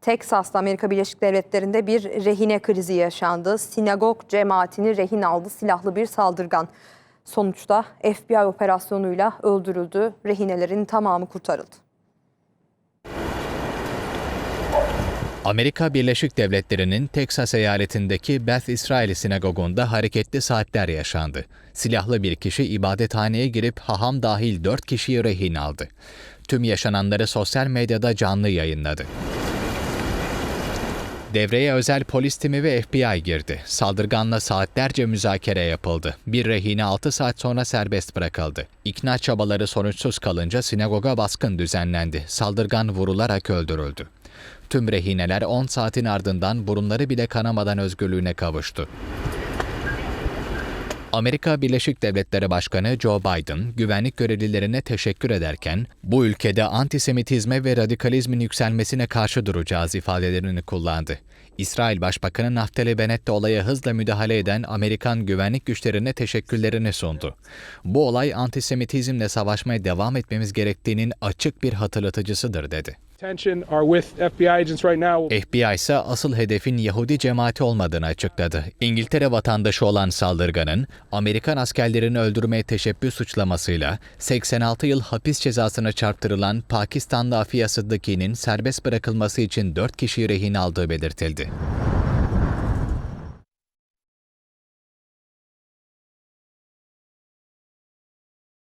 Teksas'ta Amerika Birleşik Devletleri'nde bir rehine krizi yaşandı. Sinagog cemaatini rehin aldı silahlı bir saldırgan. Sonuçta FBI operasyonuyla öldürüldü. Rehinelerin tamamı kurtarıldı. Amerika Birleşik Devletleri'nin Teksas eyaletindeki Beth İsrail sinagogunda hareketli saatler yaşandı. Silahlı bir kişi ibadethaneye girip haham dahil dört kişiyi rehin aldı. Tüm yaşananları sosyal medyada canlı yayınladı. Devreye özel polis timi ve FBI girdi. Saldırganla saatlerce müzakere yapıldı. Bir rehine 6 saat sonra serbest bırakıldı. İkna çabaları sonuçsuz kalınca sinagoga baskın düzenlendi. Saldırgan vurularak öldürüldü. Tüm rehineler 10 saatin ardından burunları bile kanamadan özgürlüğüne kavuştu. Amerika Birleşik Devletleri Başkanı Joe Biden, güvenlik görevlilerine teşekkür ederken, bu ülkede antisemitizme ve radikalizmin yükselmesine karşı duracağız ifadelerini kullandı. İsrail Başbakanı Naftali Bennett de olaya hızla müdahale eden Amerikan güvenlik güçlerine teşekkürlerini sundu. Bu olay antisemitizmle savaşmaya devam etmemiz gerektiğinin açık bir hatırlatıcısıdır dedi. FBI ise asıl hedefin Yahudi cemaati olmadığını açıkladı. İngiltere vatandaşı olan saldırganın Amerikan askerlerini öldürmeye teşebbüs suçlamasıyla 86 yıl hapis cezasına çarptırılan Pakistanlı Afia Sıddıki'nin serbest bırakılması için 4 kişiyi rehin aldığı belirtildi.